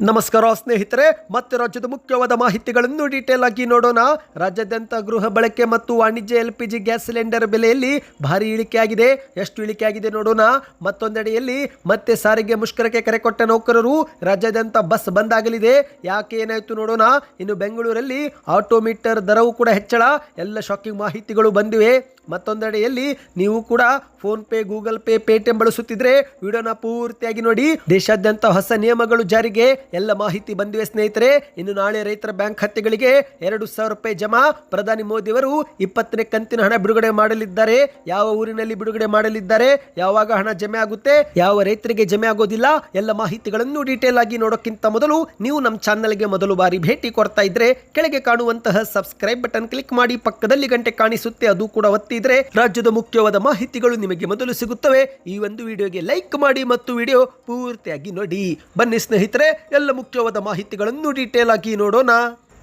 ನಮಸ್ಕಾರ ಸ್ನೇಹಿತರೆ, ಮತ್ತೆ ರಾಜ್ಯದ ಮುಖ್ಯವಾದ ಮಾಹಿತಿಗಳನ್ನು ಡೀಟೇಲ್ ಆಗಿ ನೋಡೋಣ. ರಾಜ್ಯಾದ್ಯಂತ ಗೃಹ ಬಳಕೆ ಮತ್ತು ವಾಣಿಜ್ಯ L P G gas cylinder ಬೆಲೆಯಲ್ಲಿ ಭಾರಿ ಇಳಿಕೆಯಾಗಿದೆ. ಎಷ್ಟು ಇಳಿಕೆಯಾಗಿದೆ ನೋಡೋಣ. ಮತ್ತೊಂದೆಡೆಯಲ್ಲಿ ಮತ್ತೆ ಸಾರಿಗೆ ಮುಷ್ಕರಕ್ಕೆ ಕರೆ ಕೊಟ್ಟ ನೌಕರರು ರಾಜ್ಯಾದ್ಯಂತ ಬಸ್ ಬಂದ್ ಆಗಲಿದೆ. ಯಾಕೆ ಏನಾಯಿತು ನೋಡೋಣ. ಇನ್ನು ಬೆಂಗಳೂರಲ್ಲಿ ಆಟೋಮೀಟರ್ ದರವೂ ಕೂಡ ಹೆಚ್ಚಳ. ಎಲ್ಲ ಶಾಕಿಂಗ್ ಮಾಹಿತಿಗಳು ಬಂದಿವೆ. ಮತ್ತೊಂದೆಡೆಯಲ್ಲಿ ನೀವು ಕೂಡ PhonePe Google pay Paytm ಬಳಸುತ್ತಿದ್ರೆ, ವಿಡಿಯೋನ ಪೂರ್ತಿಯಾಗಿ ನೋಡಿ. ದೇಶಾದ್ಯಂತ ಹೊಸ ನಿಯಮಗಳು ಜಾರಿಗೆ. ಎಲ್ಲ ಮಾಹಿತಿ ಬಂದಿವೆ ಸ್ನೇಹಿತರೆ. ಇನ್ನು ನಾಳೆ ರೈತರ ಬ್ಯಾಂಕ್ ಖಾತೆಗಳಿಗೆ ಎರಡು ಸಾವಿರ ರೂಪಾಯಿ ಜಮಾ. ಪ್ರಧಾನಿ ಮೋದಿಯವರು ಇಪ್ಪತ್ತನೇ ಕಂತಿನ ಹಣ ಬಿಡುಗಡೆ ಮಾಡಲಿದ್ದಾರೆ. ಯಾವ ಊರಿನಲ್ಲಿ ಬಿಡುಗಡೆ ಮಾಡಲಿದ್ದಾರೆ? ಯಾವಾಗ ಹಣ ಜಮೆ ಆಗುತ್ತೆ? ಯಾವ ರೈತರಿಗೆ ಜಮೆ ಆಗೋದಿಲ್ಲ? ಎಲ್ಲ ಮಾಹಿತಿಗಳನ್ನು ಡೀಟೇಲ್ ಆಗಿ ನೋಡೋಕ್ಕಿಂತ ಮೊದಲು ನೀವು ನಮ್ಮ ಚಾನಲ್ಗೆ ಮೊದಲು ಬಾರಿ ಭೇಟಿ ಕೊಡ್ತಾ ಇದ್ರೆ, ಕೆಳಗೆ ಕಾಣುವಂತಹ ಸಬ್ಸ್ಕ್ರೈಬ್ ಬಟನ್ ಕ್ಲಿಕ್ ಮಾಡಿ, ಪಕ್ಕದಲ್ಲಿ ಗಂಟೆ ಕಾಣಿಸುತ್ತೆ, ಅದು ಕೂಡ ಒತ್ತಿದ್ರೆ ರಾಜ್ಯದ ಮುಖ್ಯವಾದ ಮಾಹಿತಿಗಳು ನಿಮಗೆ ಮೊದಲು ಸಿಗುತ್ತವೆ. ಈ ಒಂದು ವಿಡಿಯೋಗೆ ಲೈಕ್ ಮಾಡಿ ಮತ್ತು ವಿಡಿಯೋ ಪೂರ್ತಿಯಾಗಿ ನೋಡಿ. ಬನ್ನಿ ಸ್ನೇಹಿತರೆ ಎಲ್ಲ ಮುಖ್ಯವಾದ ಮಾಹಿತಿಗಳನ್ನು ಡೀಟೇಲ್ ಆಗಿ ನೋಡೋಣ.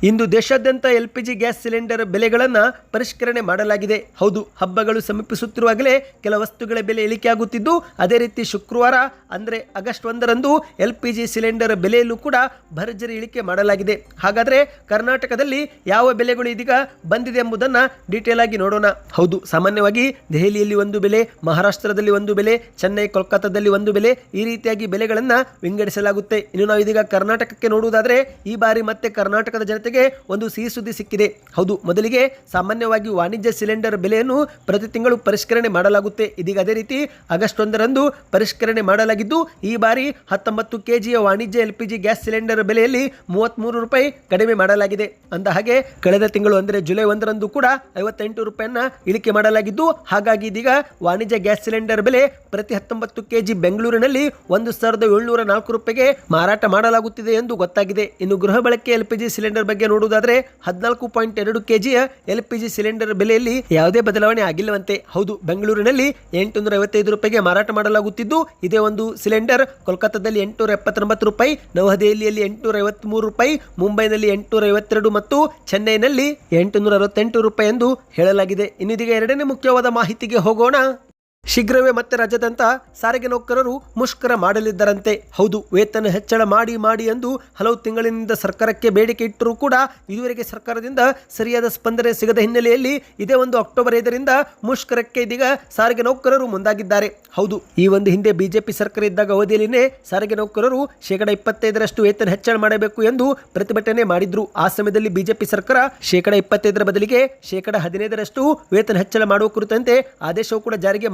ಇಂದು ದೇಶಾದ್ಯಂತ L P G gas cylinder ಬೆಲೆಗಳನ್ನು ಪರಿಷ್ಕರಣೆ ಮಾಡಲಾಗಿದೆ. ಹೌದು, ಹಬ್ಬಗಳು ಸಮೀಪಿಸುತ್ತಿರುವಾಗಲೇ ಕೆಲ ವಸ್ತುಗಳ ಬೆಲೆ ಇಳಿಕೆಯಾಗುತ್ತಿದ್ದು ಅದೇ ರೀತಿ ಶುಕ್ರವಾರ, ಅಂದರೆ ಆಗಸ್ಟ್ ಒಂದರಂದು ಎಲ್ ಪಿ ಜಿ ಸಿಲಿಂಡರ್ ಬೆಲೆಯಲ್ಲೂ ಕೂಡ ಭರ್ಜರಿ ಇಳಿಕೆ ಮಾಡಲಾಗಿದೆ. ಹಾಗಾದರೆ ಕರ್ನಾಟಕದಲ್ಲಿ ಯಾವ ಬೆಲೆಗಳು ಇದೀಗ ಬಂದಿದೆ ಎಂಬುದನ್ನು ಡೀಟೇಲ್ ಆಗಿ ನೋಡೋಣ. ಹೌದು, ಸಾಮಾನ್ಯವಾಗಿ ದೆಹಲಿಯಲ್ಲಿ ಒಂದು ಬೆಲೆ, ಮಹಾರಾಷ್ಟ್ರದಲ್ಲಿ ಒಂದು ಬೆಲೆ, ಚೆನ್ನೈ, ಕೋಲ್ಕತ್ತಾದಲ್ಲಿ ಒಂದು ಬೆಲೆ, ಈ ರೀತಿಯಾಗಿ ಬೆಲೆಗಳನ್ನು ವಿಂಗಡಿಸಲಾಗುತ್ತೆ. ಇನ್ನು ನಾವು ಇದೀಗ ಕರ್ನಾಟಕಕ್ಕೆ ನೋಡುವುದಾದರೆ, ಈ ಬಾರಿ ಮತ್ತೆ ಕರ್ನಾಟಕದ ಜನತೆಗೆ ಒಂದು ಸಿಹಿ ಸುದ್ದಿ ಸಿಕ್ಕಿದೆ. ಹೌದು, ಮೊದಲಿಗೆ ಸಾಮಾನ್ಯವಾಗಿ ವಾಣಿಜ್ಯ ಸಿಲಿಂಡರ್ ಬೆಲೆಯನ್ನು ಪ್ರತಿ ತಿಂಗಳು ಪರಿಷ್ಕರಣೆ ಮಾಡಲಾಗುತ್ತೆ. ಇದೀಗ ಅದೇ ರೀತಿ ಆಗಸ್ಟ್ ಒಂದರಂದು ಪರಿಷ್ಕರಣೆ ಮಾಡಲಾಗಿದ್ದು, ಈ ಬಾರಿ ಹತ್ತೊಂಬತ್ತು ಕೆಜಿಯ ವಾಣಿಜ್ಯ L P G gas cylinder ಬೆಲೆಯಲ್ಲಿ ಮೂವತ್ತ್ಮೂರು ರೂಪಾಯಿ ಕಡಿಮೆ ಮಾಡಲಾಗಿದೆ. ಅಂದ ಹಾಗೆ ಕಳೆದ ತಿಂಗಳು ಅಂದರೆ ಜುಲೈ ಒಂದರಂದು ಕೂಡ ಐವತ್ತೆಂಟು ರೂಪಾಯಿಯನ್ನ ಇಳಿಕೆ ಮಾಡಲಾಗಿದ್ದು, ಹಾಗಾಗಿ ಇದೀಗ ವಾಣಿಜ್ಯ ಗ್ಯಾಸ್ ಸಿಲಿಂಡರ್ ಬೆಲೆ ಪ್ರತಿ ಹತ್ತೊಂಬತ್ತು ಕೆಜಿ ಬೆಂಗಳೂರಿನಲ್ಲಿ ಒಂದು ಸಾವಿರದ ಏಳ್ನೂರ ನಾಲ್ಕು ರೂಪಾಯಿಗೆ ಮಾರಾಟ ಮಾಡಲಾಗುತ್ತಿದೆ ಎಂದು ಗೊತ್ತಾಗಿದೆ. ಇನ್ನು ಗೃಹ ಬಳಕೆ ಎಲ್ ಪಿ ಜಿ ಸಿಲಿಂಡರ್ ಬಗ್ಗೆ ನೋಡುವುದಾದ್ರೆ ಹದಿನಾಲ್ಕು ಪಾಯಿಂಟ್ ಎರಡು ಕೆಜಿಯ ಎಲ್ ಪಿ ಜಿ ಸಿಲಿಂಡರ್ ಬೆಲೆಯಲ್ಲಿ ಯಾವುದೇ ಬದಲಾವಣೆ ಆಗಿಲ್ಲವಂತೆ. ಹೌದು, ಬೆಂಗಳೂರಿನಲ್ಲಿ ಎಂಟುನೂರ ಐವತ್ತೈದು ರೂಪಾಯಿಗೆ ಮಾರಾಟ ಮಾಡಲಾಗುತ್ತಿದ್ದು, ಇದೇ ಒಂದು ಸಿಲಿಂಡರ್ ಕೋಲ್ಕತ್ತಾದಲ್ಲಿ ಎಂಟುನೂರ ಎಪ್ಪತ್ತೊಂಬತ್ತು ರೂಪಾಯಿ, ನವದೆಹಲಿಯಲ್ಲಿ ಎಂಟುನೂರ ಐವತ್ಮೂರು ರೂಪಾಯಿ, ಮುಂಬೈನಲ್ಲಿ ಎಂಟುನೂರ ಐವತ್ತೆರಡು ಮತ್ತು ಚೆನ್ನೈನಲ್ಲಿ ಎಂಟುನೂರ ಅರವತ್ತೆಂಟು ರೂಪಾಯಿ ಎಂದು ಹೇಳಲಾಗಿದೆ. ಇನ್ನಿದೀಗ ಎರಡನೇ ಮುಖ್ಯವಾದ ಮಾಹಿತಿಗೆ ಹೋಗೋಣ. ಶೀಘ್ರವೇ ಮತ್ತೆ ರಾಜ್ಯಾದ್ಯಂತ ಸಾರಿಗೆ ನೌಕರರು ಮುಷ್ಕರ ಮಾಡಲಿದ್ದರಂತೆ. ಹೌದು, ವೇತನ ಹೆಚ್ಚಳ ಮಾಡಿ ಮಾಡಿ ಎಂದು ಹಲವು ತಿಂಗಳಿನಿಂದ ಸರ್ಕಾರಕ್ಕೆ ಬೇಡಿಕೆ ಇಟ್ಟರೂ ಕೂಡ ಇದುವರೆಗೆ ಸರ್ಕಾರದಿಂದ ಸರಿಯಾದ ಸ್ಪಂದನೆ ಸಿಗದ ಹಿನ್ನೆಲೆಯಲ್ಲಿ ಇದೇ ಒಂದು ಅಕ್ಟೋಬರ್ ಐದರಿಂದ ಮುಷ್ಕರಕ್ಕೆ ಇದೀಗ ಸಾರಿಗೆ ನೌಕರರು ಮುಂದಾಗಿದ್ದಾರೆ. ಹೌದು, ಈ ಒಂದು ಹಿಂದೆ ಬಿಜೆಪಿ ಸರ್ಕಾರ ಇದ್ದಾಗ ಅವಧಿಯಲ್ಲಿನೇ ಸಾರಿಗೆ ನೌಕರರು ಶೇಕಡ ಇಪ್ಪತ್ತೈದರಷ್ಟು ವೇತನ ಹೆಚ್ಚಳ ಮಾಡಬೇಕು ಎಂದು ಪ್ರತಿಭಟನೆ ಮಾಡಿದ್ರು. ಆ ಸಮಯದಲ್ಲಿ ಬಿಜೆಪಿ ಸರ್ಕಾರ ಶೇಕಡ ಇಪ್ಪತ್ತೈದರ ಬದಲಿಗೆ ಶೇಕಡ ಹದಿನೈದರಷ್ಟು ವೇತನ ಹೆಚ್ಚಳ ಮಾಡುವ ಕುರಿತಂತೆ ಆದೇಶವು ಕೂಡ ಜಾರಿಗೆ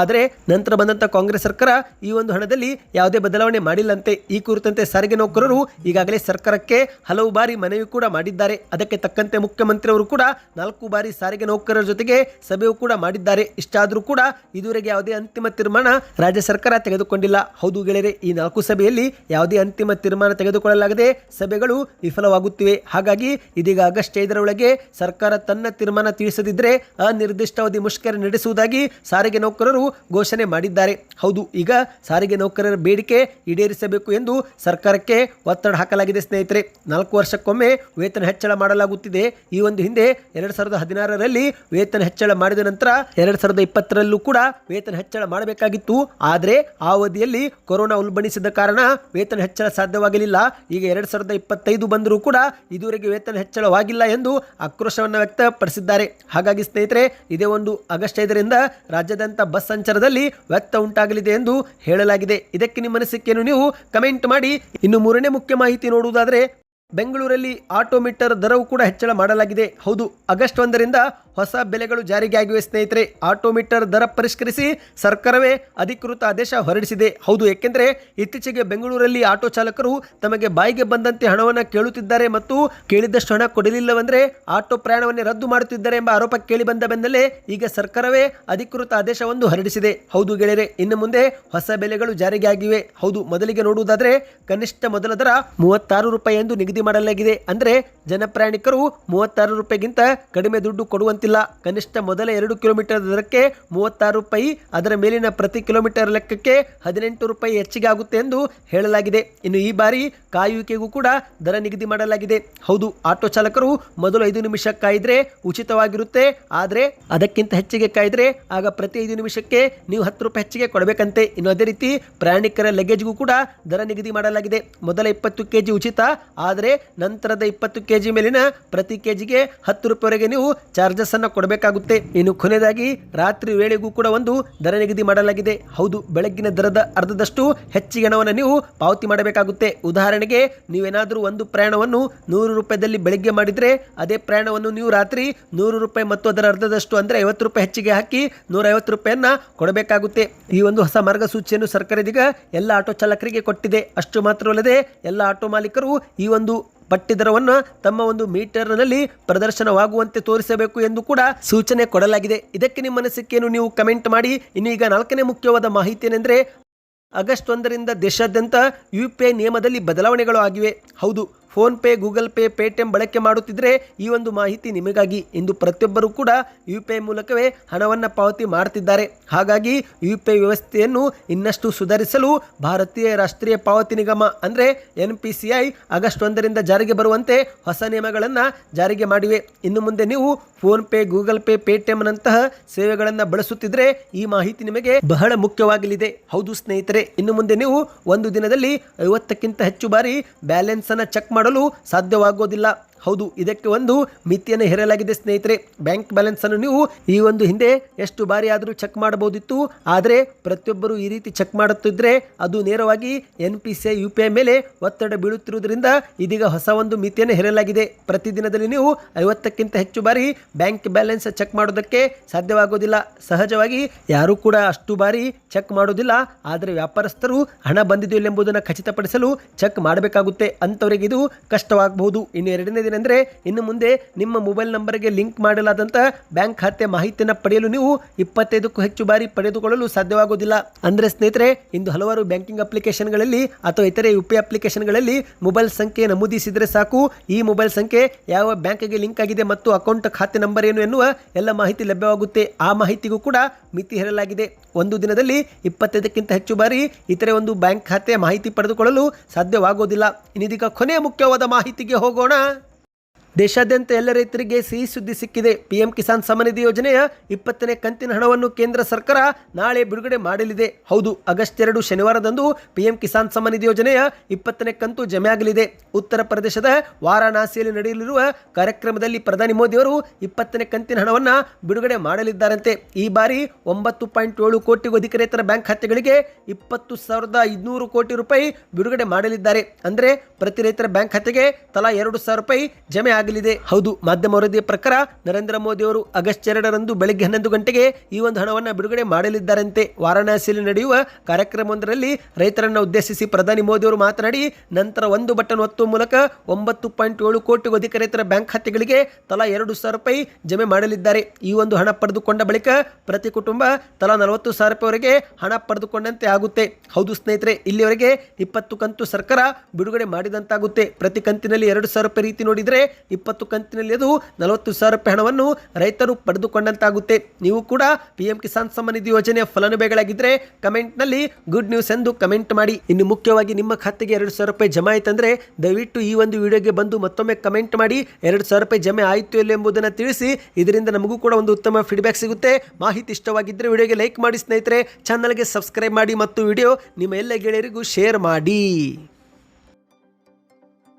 ಆದರೆ ನಂತರ ಬಂದಂಥ ಕಾಂಗ್ರೆಸ್ ಸರ್ಕಾರ ಈ ಒಂದು ಹಣದಲ್ಲಿ ಯಾವುದೇ ಬದಲಾವಣೆ ಮಾಡಿಲ್ಲಂತೆ. ಈ ಕುರಿತಂತೆ ಸಾರಿಗೆ ನೌಕರರು ಈಗಾಗಲೇ ಸರ್ಕಾರಕ್ಕೆ ಹಲವು ಬಾರಿ ಮನವಿ ಕೂಡ ಮಾಡಿದ್ದಾರೆ. ಅದಕ್ಕೆ ತಕ್ಕಂತೆ ಮುಖ್ಯಮಂತ್ರಿ ಅವರು ಕೂಡ ನಾಲ್ಕು ಬಾರಿ ಸಾರಿಗೆ ನೌಕರರ ಜೊತೆಗೆ ಸಭೆಯು ಕೂಡ ಮಾಡಿದ್ದಾರೆ. ಇಷ್ಟಾದರೂ ಕೂಡ ಇದುವರೆಗೆ ಯಾವುದೇ ಅಂತಿಮ ತೀರ್ಮಾನ ರಾಜ್ಯ ಸರ್ಕಾರ ತೆಗೆದುಕೊಂಡಿಲ್ಲ. ಹೌದು ಗೆಳೆಯರೆ, ಈ ನಾಲ್ಕು ಸಭೆಯಲ್ಲಿ ಯಾವುದೇ ಅಂತಿಮ ತೀರ್ಮಾನ ತೆಗೆದುಕೊಳ್ಳಲಾಗದೆ ಸಭೆಗಳು ವಿಫಲವಾಗುತ್ತಿವೆ. ಹಾಗಾಗಿ ಇದೀಗ ಆಗಸ್ಟ್ ಐದರೊಳಗೆ ಸರ್ಕಾರ ತನ್ನ ತೀರ್ಮಾನ ತಿಳಿಸದಿದ್ದರೆ ಅನಿರ್ದಿಷ್ಟಾವಧಿ ಮುಷ್ಕರ ನಡೆಸುವುದಾಗಿ ಸಾರಿಗೆ ನೌಕರರು ಘೋಷಣೆ ಮಾಡಿದ್ದಾರೆ. ಹೌದು, ಈಗ ಸಾರಿಗೆ ನೌಕರರ ಬೇಡಿಕೆ ಈಡೇರಿಸಬೇಕು ಎಂದು ಸರ್ಕಾರಕ್ಕೆ ಒತ್ತಡ ಹಾಕಲಾಗಿದೆ ಸ್ನೇಹಿತರೆ. ನಾಲ್ಕು ವರ್ಷಕ್ಕೊಮ್ಮೆ ವೇತನ ಹೆಚ್ಚಳ ಮಾಡಲಾಗುತ್ತಿದೆ. ಈ ಒಂದು ಹಿಂದೆ ಎರಡು ಸಾವಿರದ ಹದಿನಾರರಲ್ಲಿ ವೇತನ ಹೆಚ್ಚಳ ಮಾಡಿದ ನಂತರ ಎರಡು ಸಾವಿರದ ಇಪ್ಪತ್ತರಲ್ಲೂ ಕೂಡ ವೇತನ ಹೆಚ್ಚಳ ಮಾಡಬೇಕಾಗಿತ್ತು. ಆದರೆ ಆ ಅವಧಿಯಲ್ಲಿ ಕೊರೋನಾ ಉಲ್ಬಣಿಸಿದ ಕಾರಣ ವೇತನ ಹೆಚ್ಚಳ ಸಾಧ್ಯವಾಗಲಿಲ್ಲ. ಈಗ ಎರಡು ಸಾವಿರದ ಇಪ್ಪತ್ತೈದು ಬಂದರೂ ಕೂಡ ಇದುವರೆಗೆ ವೇತನ ಹೆಚ್ಚಳವಾಗಿಲ್ಲ ಎಂದು ಆಕ್ರೋಶವನ್ನು ವ್ಯಕ್ತಪಡಿಸಿದ್ದಾರೆ. ಹಾಗಾಗಿ ಸ್ನೇಹಿತರೆ, ಇದೇ ಒಂದು ಆಗಸ್ಟ್ ಐದರಿಂದ ರಾಜ್ಯಾದ್ಯಂತ ಬಸ್ ಸಂಚಾರದಲ್ಲಿ ವ್ಯಕ್ತ ಉಂಟಾಗಲಿದೆ ಎಂದು ಹೇಳಲಾಗಿದೆ. ಇದಕ್ಕೆ ನಿಮ್ಮ ಅನಿಸಿಕೆಯನ್ನು ನೀವು ಕಮೆಂಟ್ ಮಾಡಿ. ಇನ್ನು ಮೂರನೇ ಮುಖ್ಯ ಮಾಹಿತಿ ನೋಡುವುದಾದರೆ ಬೆಂಗಳೂರಲ್ಲಿ ಆಟೋಮೀಟರ್ ದರವು ಕೂಡ ಹೆಚ್ಚಳ ಮಾಡಲಾಗಿದೆ. ಹೌದು, ಆಗಸ್ಟ್ ಒಂದರಿಂದ ಹೊಸ ಬೆಲೆಗಳು ಜಾರಿಗೆ ಆಗಿವೆ ಸ್ನೇಹಿತರೆ, ಆಟೋಮೀಟರ್ ದರ ಪರಿಷ್ಕರಿಸಿ ಸರ್ಕಾರವೇ ಅಧಿಕೃತ ಆದೇಶ ಹೊರಡಿಸಿದೆ. ಹೌದು, ಏಕೆಂದರೆ ಇತ್ತೀಚೆಗೆ ಬೆಂಗಳೂರಲ್ಲಿ ಆಟೋ ಚಾಲಕರು ತಮಗೆ ಬಾಯಿಗೆ ಬಂದಂತೆ ಹಣವನ್ನು ಕೇಳುತ್ತಿದ್ದಾರೆ ಮತ್ತು ಕೇಳಿದಷ್ಟು ಹಣ ಕೊಡಲಿಲ್ಲವೆಂದರೆ ಆಟೋ ಪ್ರಯಾಣವನ್ನೇ ರದ್ದು ಮಾಡುತ್ತಿದ್ದಾರೆ ಎಂಬ ಆರೋಪ ಕೇಳಿ ಬಂದ ಬೆನ್ನಲ್ಲೇ ಈಗ ಸರ್ಕಾರವೇ ಅಧಿಕೃತ ಆದೇಶವೊಂದು ಹೊರಡಿಸಿದೆ. ಹೌದು ಗೆಳೆಯರೆ, ಇನ್ನು ಮುಂದೆ ಹೊಸ ಬೆಲೆಗಳು ಜಾರಿಗೆ ಆಗಿವೆ. ಹೌದು, ಮೊದಲಿಗೆ ನೋಡುವುದಾದರೆ ಕನಿಷ್ಠ ಮೊದಲ ದರ ಮೂವತ್ತಾರು ರೂಪಾಯಿ ಎಂದು ನಿಗದಿ ನಿಗದಿ ಮಾಡಲಾಗಿದೆ. ಅಂದರೆ ಜನಪ್ರಯಾಣಿಕರು ಮೂವತ್ತಾರು ರೂಪಾಯಿಗಿಂತ ಕಡಿಮೆ ದುಡ್ಡು ಕೊಡುವಂತಿಲ್ಲ. ಕನಿಷ್ಠ ಮೊದಲ ಎರಡು ಕಿಲೋಮೀಟರ್ ದರಕ್ಕೆ ಮೂವತ್ತಾರು ರೂಪಾಯಿ, ಅದರ ಮೇಲಿನ ಪ್ರತಿ ಕಿಲೋಮೀಟರ್ ಲೆಕ್ಕಕ್ಕೆ ಹದಿನೆಂಟು ರೂಪಾಯಿ ಹೆಚ್ಚಿಗೆ ಆಗುತ್ತೆ ಎಂದು ಹೇಳಲಾಗಿದೆ. ಇನ್ನು ಈ ಬಾರಿ ಕಾಯುವಿಕೆಗೂ ಕೂಡ ದರ ನಿಗದಿ ಮಾಡಲಾಗಿದೆ. ಹೌದು, ಆಟೋ ಚಾಲಕರು ಮೊದಲು ಐದು ನಿಮಿಷ ಕಾಯ್ದ್ರೆ ಉಚಿತವಾಗಿರುತ್ತೆ. ಆದರೆ ಅದಕ್ಕಿಂತ ಹೆಚ್ಚಿಗೆ ಕಾಯ್ದ್ರೆ ಆಗ ಪ್ರತಿ ಐದು ನಿಮಿಷಕ್ಕೆ ನೀವು ಹತ್ತು ರೂಪಾಯಿ ಹೆಚ್ಚಿಗೆ ಕೊಡಬೇಕಂತೆ. ಇನ್ನು ಅದೇ ರೀತಿ ಪ್ರಯಾಣಿಕರ ಲಗೇಜ್ಗೂ ಕೂಡ ದರ ನಿಗದಿ ಮಾಡಲಾಗಿದೆ. ಮೊದಲ ಇಪ್ಪತ್ತು ಕೆಜಿ ಉಚಿತ, ಆದರೆ ನಂತರದ ಇಪ್ಪತ್ತು ಕೆಜಿ ಮೇಲಿನ ಪ್ರತಿ ಕೆ ಜಿಗೆ ಹತ್ತು ರೂಪಾಯಿವರೆಗೆ ನೀವು ಚಾರ್ಜಸ್ ಅನ್ನು ಕೊಡಬೇಕಾಗುತ್ತೆ. ಇನ್ನು ಕೊನೆಯದಾಗಿ ರಾತ್ರಿ ವೇಳೆಗೂ ಕೂಡ ಒಂದು ದರ ನಿಗದಿ ಮಾಡಲಾಗಿದೆ. ಹೌದು, ಬೆಳಗ್ಗಿನ ದರದ ಅರ್ಧದಷ್ಟು ಹೆಚ್ಚಿಗೆ ಹಣವನ್ನು ನೀವು ಪಾವತಿ ಮಾಡಬೇಕಾಗುತ್ತೆ. ಉದಾಹರಣೆಗೆ, ನೀವೇನಾದರೂ ಒಂದು ಪ್ರಯಾಣವನ್ನು ನೂರು ರೂಪಾಯಿದಲ್ಲಿ ಬೆಳಗ್ಗೆ ಮಾಡಿದ್ರೆ, ಅದೇ ಪ್ರಯಾಣವನ್ನು ನೀವು ರಾತ್ರಿ ನೂರು ರೂಪಾಯಿ ಮತ್ತು ಅದರ ಅರ್ಧದಷ್ಟು ಅಂದರೆ ಐವತ್ತು ರೂಪಾಯಿ ಹೆಚ್ಚಿಗೆ ಹಾಕಿ ನೂರ ಐವತ್ತು ರೂಪಾಯಿಯನ್ನ ಕೊಡಬೇಕಾಗುತ್ತೆ. ಈ ಒಂದು ಹೊಸ ಮಾರ್ಗಸೂಚಿಯನ್ನು ಸರ್ಕಾರ ಇದೀಗ ಎಲ್ಲ ಆಟೋ ಚಾಲಕರಿಗೆ ಕೊಟ್ಟಿದೆ. ಅಷ್ಟು ಮಾತ್ರವಲ್ಲದೆ ಎಲ್ಲ ಆಟೋ ಮಾಲೀಕರು ಈ ಒಂದು ಪಟ್ಟಿ ದರವನ್ನು ತಮ್ಮ ಒಂದು ಮೀಟರ್ನಲ್ಲಿ ಪ್ರದರ್ಶನವಾಗುವಂತೆ ತೋರಿಸಬೇಕು ಎಂದು ಕೂಡ ಸೂಚನೆ ಕೊಡಲಾಗಿದೆ. ಇದಕ್ಕೆ ನಿಮ್ಮ ಅನಿಸಿಕೆಯನ್ನು ನೀವು ಕಮೆಂಟ್ ಮಾಡಿ. ಇನ್ನು ಈಗ ನಾಲ್ಕನೇ ಮುಖ್ಯವಾದ ಮಾಹಿತಿ ಏನೆಂದರೆ ಆಗಸ್ಟ್ ಒಂದರಿಂದ ದೇಶಾದ್ಯಂತ ಯು ಪಿ ಐ ನಿಯಮದಲ್ಲಿ ಬದಲಾವಣೆಗಳು ಆಗಿವೆ. ಹೌದು ಫೋನ್ಪೇ ಗೂಗಲ್ ಪೇ, ಪೇಟಿಎಂ ಬಳಕೆ ಮಾಡುತ್ತಿದ್ದರೆ ಈ ಒಂದು ಮಾಹಿತಿ ನಿಮಗಾಗಿ. ಇಂದು ಪ್ರತಿಯೊಬ್ಬರೂ ಕೂಡ ಯು ಪಿ ಐ ಮೂಲಕವೇ ಹಣವನ್ನು ಪಾವತಿ ಮಾಡ್ತಿದ್ದಾರೆ. ಹಾಗಾಗಿ ಯು ಪಿ ಐ ವ್ಯವಸ್ಥೆಯನ್ನು ಇನ್ನಷ್ಟು ಸುಧಾರಿಸಲು ಭಾರತೀಯ ರಾಷ್ಟ್ರೀಯ ಪಾವತಿ ನಿಗಮ, ಅಂದರೆ N P C I, August ಒಂದರಿಂದ ಜಾರಿಗೆ ಬರುವಂತೆ ಹೊಸ ನಿಯಮಗಳನ್ನು ಜಾರಿಗೆ ಮಾಡಿವೆ. ಇನ್ನು ಮುಂದೆ ನೀವು ಫೋನ್ಪೇ ಗೂಗಲ್ ಪೇ ಪೇಟಿಎಂನಂತಹ ಸೇವೆಗಳನ್ನು ಬಳಸುತ್ತಿದ್ದರೆ ಈ ಮಾಹಿತಿ ನಿಮಗೆ ಬಹಳ ಮುಖ್ಯವಾಗಲಿದೆ. ಹೌದು ಸ್ನೇಹಿತರೆ, ಇನ್ನು ಮುಂದೆ ನೀವು ಒಂದು ದಿನದಲ್ಲಿ ಐವತ್ತಕ್ಕಿಂತ ಹೆಚ್ಚು ಬಾರಿ ಬ್ಯಾಲೆನ್ಸ್ ಅನ್ನು ಚೆಕ್ ಮಾಡಲು ಸಾಧ್ಯವಾಗೋದಿಲ್ಲ. ಹೌದು, ಇದಕ್ಕೆ ಒಂದು ಮಿತಿಯನ್ನು ಹೇರಲಾಗಿದೆ ಸ್ನೇಹಿತರೆ. ಬ್ಯಾಂಕ್ ಬ್ಯಾಲೆನ್ಸ್ ಅನ್ನು ನೀವು ಈ ಒಂದು ಹಿಂದೆ ಎಷ್ಟು ಬಾರಿ ಆದರೂ ಚೆಕ್ ಮಾಡಬಹುದಿತ್ತು. ಆದರೆ ಪ್ರತಿಯೊಬ್ಬರು ಈ ರೀತಿ ಚೆಕ್ ಮಾಡುತ್ತಿದ್ದರೆ ಅದು ನೇರವಾಗಿ N P C U P I ಮೇಲೆ ಒತ್ತಡ ಬೀಳುತ್ತಿರುವುದರಿಂದ ಇದೀಗ ಹೊಸ ಒಂದು ಮಿತಿಯನ್ನು ಹೇರಲಾಗಿದೆ. ಪ್ರತಿದಿನದಲ್ಲಿ ನೀವು ಐವತ್ತಕ್ಕಿಂತ ಹೆಚ್ಚು ಬಾರಿ ಬ್ಯಾಂಕ್ ಬ್ಯಾಲೆನ್ಸ್ ಚೆಕ್ ಮಾಡೋದಕ್ಕೆ ಸಾಧ್ಯವಾಗುವುದಿಲ್ಲ ಸಹಜವಾಗಿ ಯಾರೂ ಕೂಡ ಅಷ್ಟು ಬಾರಿ ಚೆಕ್ ಮಾಡೋದಿಲ್ಲ. ಆದರೆ ವ್ಯಾಪಾರಸ್ಥರು ಹಣ ಬಂದಿದೆಯಲ್ಲ ಎಂಬುದನ್ನು ಖಚಿತಪಡಿಸಲು ಚೆಕ್ ಮಾಡಬೇಕಾಗುತ್ತೆ. ಅಂಥವರಿಗೆ ಇದು ಕಷ್ಟವಾಗಬಹುದು. ಇನ್ನು ಎರಡನೇ ದಿನ ಅಂದರೆ ಇನ್ನು ಮುಂದೆ ನಿಮ್ಮ ಮೊಬೈಲ್ ನಂಬರ್ಗೆ ಲಿಂಕ್ ಮಾಡಲಾದಂಥ ಬ್ಯಾಂಕ್ ಖಾತೆ ಮಾಹಿತಿಯನ್ನು ಪಡೆಯಲು ನೀವು ಇಪ್ಪತ್ತೈದಕ್ಕೂ ಹೆಚ್ಚು ಬಾರಿ ಪಡೆದುಕೊಳ್ಳಲು ಸಾಧ್ಯವಾಗುವುದಿಲ್ಲ. ಅಂದರೆ ಸ್ನೇಹಿತರೆ, ಇಂದು ಹಲವಾರು ಬ್ಯಾಂಕಿಂಗ್ ಅಪ್ಲಿಕೇಶನ್ಗಳಲ್ಲಿ ಅಥವಾ ಇತರೆ ಯು ಪಿ ಅಪ್ಲಿಕೇಶನ್ಗಳಲ್ಲಿ ಮೊಬೈಲ್ ಸಂಖ್ಯೆ ನಮೂದಿಸಿದರೆ ಸಾಕು. ಈ ಮೊಬೈಲ್ ಸಂಖ್ಯೆ ಯಾವ ಬ್ಯಾಂಕ್ಗೆ ಲಿಂಕ್ ಆಗಿದೆ ಮತ್ತು ಅಕೌಂಟ್ ಖಾತೆ ನಂಬರ್ ಏನು ಎನ್ನುವ ಎಲ್ಲ ಮಾಹಿತಿ ಲಭ್ಯವಾಗುತ್ತೆ. ಆ ಮಾಹಿತಿಗೂ ಕೂಡ ಮಿತಿ ಹೇರಲಾಗಿದೆ. ಒಂದು ದಿನದಲ್ಲಿ ಇಪ್ಪತ್ತೈದಕ್ಕಿಂತ ಹೆಚ್ಚು ಬಾರಿ ಇತರೆ ಒಂದು ಬ್ಯಾಂಕ್ ಖಾತೆ ಮಾಹಿತಿ ಪಡೆದುಕೊಳ್ಳಲು ಸಾಧ್ಯವಾಗೋದಿಲ್ಲ ಇನ್ನಿದೀಗ ಕೊನೆಯ ಮುಖ್ಯವಾದ ಮಾಹಿತಿಗೆ ಹೋಗೋಣ. ದೇಶಾದ್ಯಂತ ಎಲ್ಲ ರೈತರಿಗೆ ಸಿಹಿ ಸುದ್ದಿ ಸಿಕ್ಕಿದೆ. ಪಿಎಂ ಕಿಸಾನ್ ಸಮನಿಧಿ ಯೋಜನೆಯ ಇಪ್ಪತ್ತನೇ ಕಂತಿನ ಹಣವನ್ನು ಕೇಂದ್ರ ಸರ್ಕಾರ ನಾಳೆ ಬಿಡುಗಡೆ ಮಾಡಲಿದೆ. ಹೌದು, ಆಗಸ್ಟ್ ಎರಡು ಶನಿವಾರದಂದು ಪಿಎಂ ಕಿಸಾನ್ ಸಮನಿಧಿ ಯೋಜನೆಯ ಇಪ್ಪತ್ತನೇ ಕಂತು ಜಮೆಯಾಗಲಿದೆ ಉತ್ತರ ಪ್ರದೇಶದ ವಾರಾಣಸಿಯಲ್ಲಿ ನಡೆಯಲಿರುವ ಕಾರ್ಯಕ್ರಮದಲ್ಲಿ ಪ್ರಧಾನಿ ಮೋದಿಯವರು ಇಪ್ಪತ್ತನೇ ಕಂತಿನ ಹಣವನ್ನು ಬಿಡುಗಡೆ ಮಾಡಲಿದ್ದಾರಂತೆ. ಈ ಬಾರಿ ಒಂಬತ್ತು ಪಾಯಿಂಟ್ ಏಳು ಕೋಟಿಗೂ ಅಧಿಕ ರೈತರ ಬ್ಯಾಂಕ್ ಖಾತೆಗಳಿಗೆ ಇಪ್ಪತ್ತು ಸಾವಿರದ ಐದುನೂರು ಕೋಟಿ ರೂಪಾಯಿ ಬಿಡುಗಡೆ ಮಾಡಲಿದ್ದಾರೆ. ಅಂದರೆ ಪ್ರತಿ ರೈತರ ಬ್ಯಾಂಕ್ ಖಾತೆಗೆ ತಲಾ ಎರಡು ಸಾವಿರ ರೂಪಾಯಿ ಜಮೆ ಆಗಲಿದೆ. ಹೌದು, ಮಾಧ್ಯಮ ವರದಿಯ ಪ್ರಕಾರ ನರೇಂದ್ರ ಮೋದಿ ಅವರು ಆಗಸ್ಟ್ ಎರಡರಂದು ಬೆಳಗ್ಗೆ ಹನ್ನೊಂದು ಗಂಟೆಗೆ ಈ ಒಂದು ಹಣವನ್ನು ಬಿಡುಗಡೆ ಮಾಡಲಿದ್ದಾರಂತೆ. ವಾರಾಣಸಿಯಲ್ಲಿ ನಡೆಯುವ ಕಾರ್ಯಕ್ರಮವೊಂದರಲ್ಲಿ ರೈತರನ್ನು ಉದ್ದೇಶಿಸಿ ಪ್ರಧಾನಿ ಮೋದಿ ಅವರು ಮಾತನಾಡಿ, ನಂತರ ಒಂದು ಬಟನ್ ಒತ್ತುವ ಮೂಲಕ ಒಂಬತ್ತು ಪಾಯಿಂಟ್ ಏಳು ಕೋಟಿಗೂ ಅಧಿಕ ರೈತರ ಬ್ಯಾಂಕ್ ಖಾತೆಗಳಿಗೆ ತಲಾ ಎರಡು ಸಾವಿರ ರೂಪಾಯಿ ಜಮೆ ಮಾಡಲಿದ್ದಾರೆ. ಈ ಒಂದು ಹಣ ಪಡೆದುಕೊಂಡ ಬಳಿಕ ಪ್ರತಿ ಕುಟುಂಬ ತಲಾ ನಲವತ್ತು ಸಾವಿರ ರೂಪಾಯಿವರೆಗೆ ಹಣ ಪಡೆದುಕೊಂಡಂತೆ ಆಗುತ್ತೆ. ಹೌದು ಸ್ನೇಹಿತರೆ, ಇಲ್ಲಿವರೆಗೆ ಇಪ್ಪತ್ತು ಕಂತು ಸರ್ಕಾರ ಬಿಡುಗಡೆ ಮಾಡಿದಂತಾಗುತ್ತೆ. ಪ್ರತಿ ಕಂತಿನಲ್ಲಿ ಎರಡು ಸಾವಿರ ರೂಪಾಯಿ ರೀತಿ ನೋಡಿದರೆ ಇಪ್ಪತ್ತು ಕಂತಿನಲ್ಲಿ ಅದು ನಲವತ್ತು ಸಾವಿರ ರೂಪಾಯಿ ಹಣವನ್ನು ರೈತರು ಪಡೆದುಕೊಂಡಂತಾಗುತ್ತೆ. ನೀವು ಕೂಡ ಪಿ ಎಂ ಕಿಸಾನ್ ಸಮ್ಮಾನ್ ನಿಧಿ ಯೋಜನೆಯ ಫಲಾನುಭವಿಗಳಾಗಿದ್ದರೆ ಕಮೆಂಟ್ನಲ್ಲಿ ಗುಡ್ ನ್ಯೂಸ್ ಎಂದು ಕಮೆಂಟ್ ಮಾಡಿ. ಇನ್ನು ಮುಖ್ಯವಾಗಿ ನಿಮ್ಮ ಖಾತೆಗೆ ಎರಡು ಸಾವಿರ ರೂಪಾಯಿ ಜಮಾ ಆಯ್ತಂದರೆ ದಯವಿಟ್ಟು ಈ ಒಂದು ವಿಡಿಯೋಗೆ ಬಂದು ಮತ್ತೊಮ್ಮೆ ಕಮೆಂಟ್ ಮಾಡಿ. ಎರಡು ಸಾವಿರ ರೂಪಾಯಿ ಜಮೆ ಆಯಿತು ಇಲ್ಲ ಎಂಬುದನ್ನು ತಿಳಿಸಿ. ಇದರಿಂದ ನಮಗೂ ಕೂಡ ಒಂದು ಉತ್ತಮ ಫೀಡ್ಬ್ಯಾಕ್ ಸಿಗುತ್ತೆ. ಮಾಹಿತಿ ಇಷ್ಟವಾಗಿದ್ದರೆ ವಿಡಿಯೋಗೆ ಲೈಕ್ ಮಾಡಿ ಸ್ನೇಹಿತರೆ. ಚಾನಲ್ಗೆ ಸಬ್ಸ್ಕ್ರೈಬ್ ಮಾಡಿ ಮತ್ತು ವಿಡಿಯೋ ನಿಮ್ಮ ಎಲ್ಲ ಗೆಳೆಯರಿಗೂ ಶೇರ್ ಮಾಡಿ.